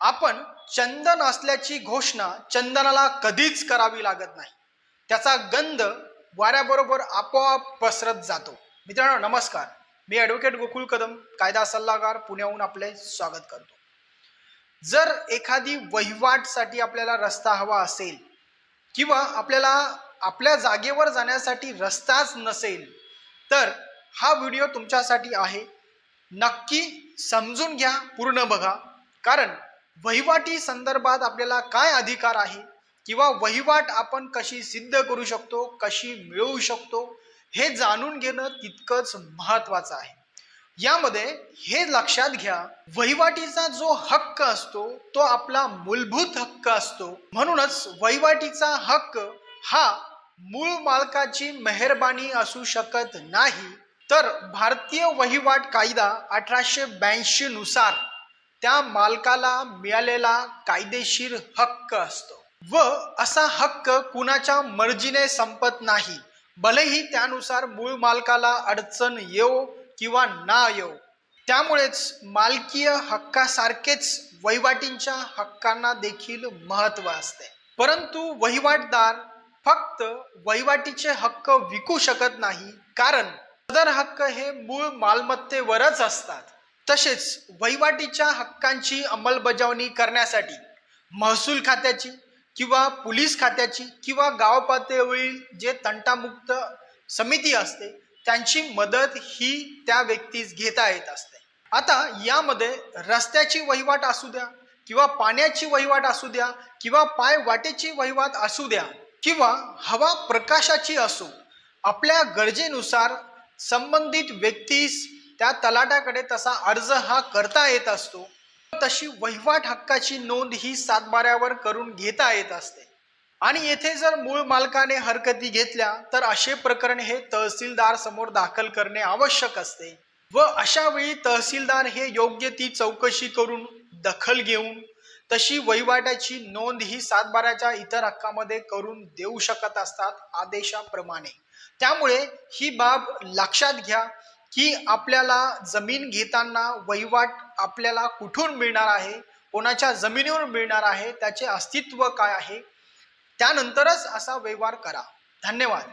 आपण चंदन असल्याची घोषणा चंदनाला कधीच करावी लागत नाही. त्याचा गंध वाऱ्याबरोबर आपोआप पसरत जातो. मित्रांनो नमस्कार. मी ॲडव्होकेट गोकुळ कदम कायदा सल्लागार पुण्याहून आपले स्वागत करतो. जर एखादी वहिवाटसाठी आपल्याला रस्ता हवा असेल किंवा आपल्याला आपल्या जागेवर जाण्यासाठी रस्ताच नसेल तर हा व्हिडिओ तुमच्यासाठी आहे. नक्की समजून घ्या पूर्ण बघा. कारण वहिवाटी संदर्भात आपल्याला काय अधिकार आहे? किंवा वहिवाट आपण कशी सिद्ध करू शकतो? कशी मिळवू शकतो? हे जाणून घेणं तितकंच महत्वाचं आहे. यामध्ये हे लक्षात घ्या वहिवाटीचा जो हक्क असतो तो आपला मूलभूत हक्क असतो. म्हणूनच वहिवाटीचा हक्क हा मूळ मालकाची मेहरबानी असू शकत नाही. तर भारतीय वहिवाट कायदा अठराशे ब्याऐंशी नुसार त्या मालकाला मिळालेला कायदेशीर हक्क असतो. व असा हक्क कुणाच्या मर्जीने संपत नाही. भलेही त्यानुसार मूळ मालकाला अडचण येव किंवा ना येवो. त्यामुळेच मालकीय हक्कासारखेच वहिवाटींच्या हक्कांना देखील महत्त्व असते. परंतु वहिवाटदार फक्त वहिवाटीचे हक्क विकू शकत नाही. कारण सदर हक्क हे मूळ मालमत्तेवरच असतात. तसेच वहिवाटीच्या हक्कांची अंमलबजावणी करण्यासाठी महसूल खात्याची किंवा पोलीस खात्याची किंवा गाव पातळीवरील जे तंटामुक्त समिती असते त्यांची मदत ही त्या व्यक्तीस घेता येत असते. आता यामध्ये रस्त्याची वहिवाट असू द्या किंवा पाण्याची वहिवाट असू द्या किंवा पाय वाटेची वहिवाट असू द्या किंवा हवा प्रकाशाची असो आपल्या गरजेनुसार संबंधित व्यक्तीस त्या तलाट्याकडे तसा अर्ज हा करता येत असतो. तशी वहिवाट हक्काची नोंद ही सातबाऱ्यावर करून घेता येत असते. आणि येथे जर मूळ मालकाने हरकती घेतल्या तर असे प्रकरण हे तहसीलदार समोर दाखल करणे आवश्यक असते व अशा वेळी तहसीलदार हे योग्य ती चौकशी करून दखल घेऊन तशी वहिवाटाची नोंद ही सातबाऱ्याच्या इतर हक्कामध्ये करून देऊ शकत असतात आदेशाप्रमाणे. त्यामुळे ही बाब लक्षात घ्या. की आपल्याला जमीन घेताना वहिवाट आपल्याला कुठून मिळणार आहे? कोणाच्या जमिनीवर मिळणार आहे? त्याचे अस्तित्व काय आहे? त्यानंतरच असा व्यवहार करा. धन्यवाद.